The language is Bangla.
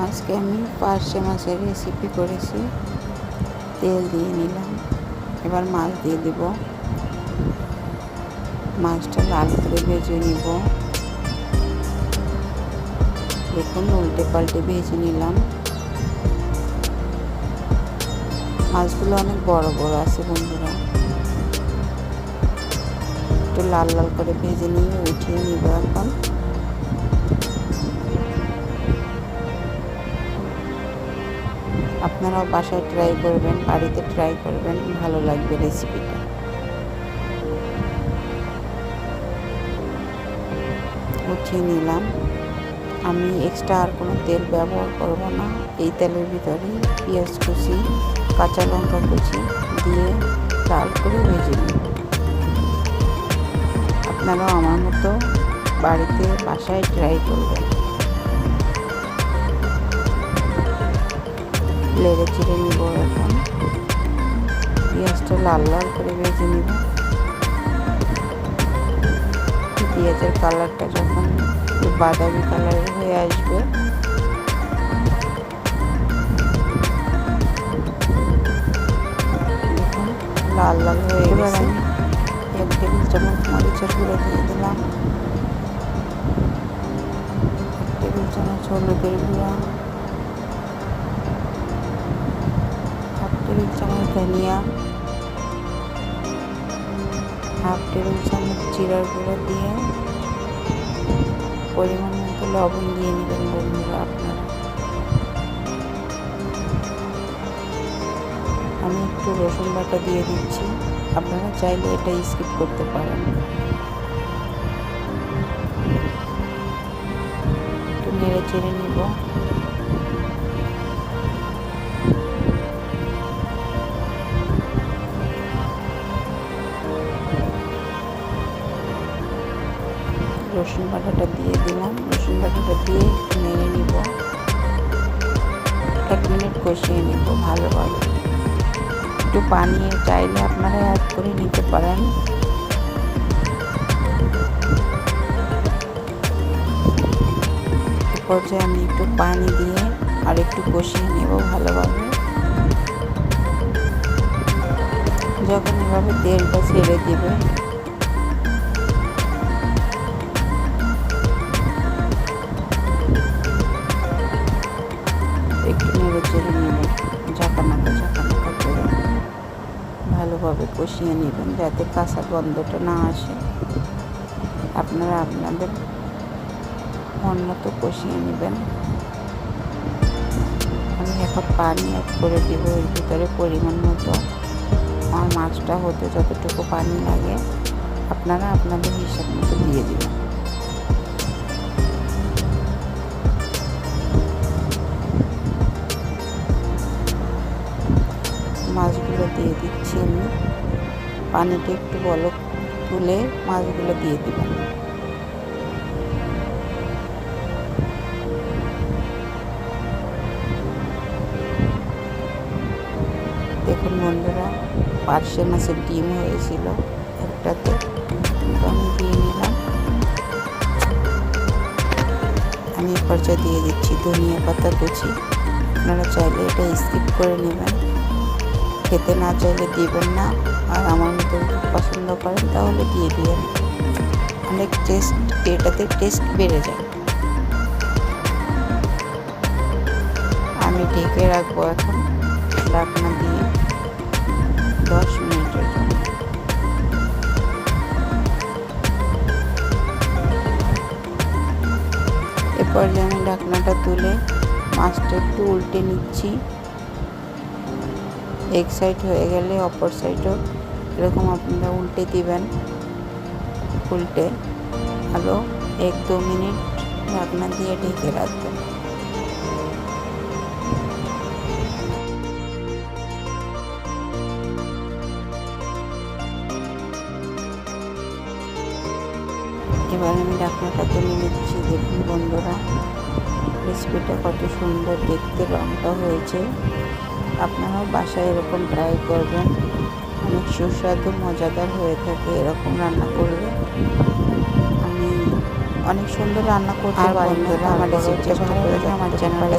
আজকে আমি পার্শে মাছের রেসিপি করেছি। তেল দিয়ে নিলাম। এবার মাছ দিয়ে দেব। মাছটা লাল করে ভেজে নিব। দেখুন, উল্টে পাল্টে ভেজে নিলাম। মাছগুলো অনেক বড় বড় আছে বন্ধুরা। একটু লাল লাল করে ভেজে নিয়ে উঠিয়ে নিব এখন। আপনারাও বাসায় ট্রাই করবেন, বাড়িতে ট্রাই করবেন, ভালো লাগবে রেসিপিটা উঠিয়ে নিলাম। আমি এক্সট্রা আর কোনো তেল ব্যবহার করব না। এই তেলের ভিতরেই পেঁয়াজ কুচি, কাঁচা লঙ্কা কুচি দিয়ে লাল করে ভেজে নিই আপনারাও আমার মতো বাড়িতে বাসায় ট্রাই করবেন। লেড়ে চিড়ে নিব এখন। পেঁয়াজটা লাল লাল করে ভেজে নিব। পেঁয়াজের কালারটা যখন বাদামি কালারের হয়ে আসবে। লাল লাল হয়ে গেছে। এক টেবিল চামচ মরিচের গুঁড়ো দিয়ে দিলাম। এক টেবিল চামচ হলুদের গুঁড়া। টেবিল চামচ ধনিয়া হাফ টেবিল চামচ জিরার গুঁড়ো দিয়ে পরিমাণ মতো লবণ দিয়ে নেবেন বন্ধুরা আপনারা। আমি একটু রসুন বাটা দিয়ে দিচ্ছি। আপনারা চাইলে এটা স্কিপ করতে পারেন। একটু নেড়ে চেড়ে নিব। রসুন বাটাটা দিয়ে দিলাম। রসুন বাটাটা দিয়ে নেড়ে নিব। এক মিনিট কষিয়ে নিব ভালোভাবে। একটু পানি চাইলে আপনারা অ্যাড করে নিতে পারেন। পর্যায়ে আমি একটু পানি দিয়ে আর একটু কষিয়ে নেব ভালোভাবে। যখন এভাবে তেলটা ছেড়ে দিবে ভালোভাবে কষিয়ে নেবেন যাতে কাঁচা গন্ধটা না আসে। আপনারা আপনাদের মন মতো কষিয়ে নেবেন। আমি এখন পানি অ্যাড করে দেবো, এর ভিতরে পরিমাণ মতো। আমার মাছটা হতে যতটুকু পানি লাগে, আপনারা আপনাদের হিসাব মতো দিয়ে দেবেন। মাছগুলো দিয়ে দিচ্ছি আমি। পানিটা একটু বলক তুলে মাছগুলো দিয়ে দেবেন দেখুন বন্ধুরা, পার্শে মাছের ডিম হয়েছিল একটাতে। আমি দিয়ে নিলাম আমি পর্যায়ে দিয়ে দিচ্ছি ধনিয়া পাতা কুচি। আপনারা চাইলে এটা স্কিপ করে নেবেন। খেতে না চাইলে দিবেন না। আর আমার মতো পছন্দ করেন তাহলে দিয়ে দিবেন অনেক টেস্ট এটাতে টেস্ট বেড়ে যায়। আমি ঢেকে রাখব এখন ঢাকনা দিয়ে দশ মিনিটের জন্য। এরপর আমি ঢাকনাটা তুলে মাছটা একটু উল্টে নিচ্ছি। এক সাইড হয়ে গেলে অপর সাইডও এরকম আপনারা উল্টে দিবেন। উল্টে আরও এক দু মিনিট ঢাকনা দিয়ে ঢেকে রাখবেন। এবার আমি ঢাকনাটা তুলে নিচ্ছি, দেখুন বন্ধুরা। রেসিপিটা কত সুন্দর দেখতে রঙটা হয়েছে। আপনারাও বাসায় এরকম ট্রাই করবেন। অনেক সুস্বাদু মজাদার হয়ে থাকে এরকম রান্না করলে। আমি অনেক সুন্দর রান্না করতে পারি আমার চেষ্টা করে আমার চ্যানেলটা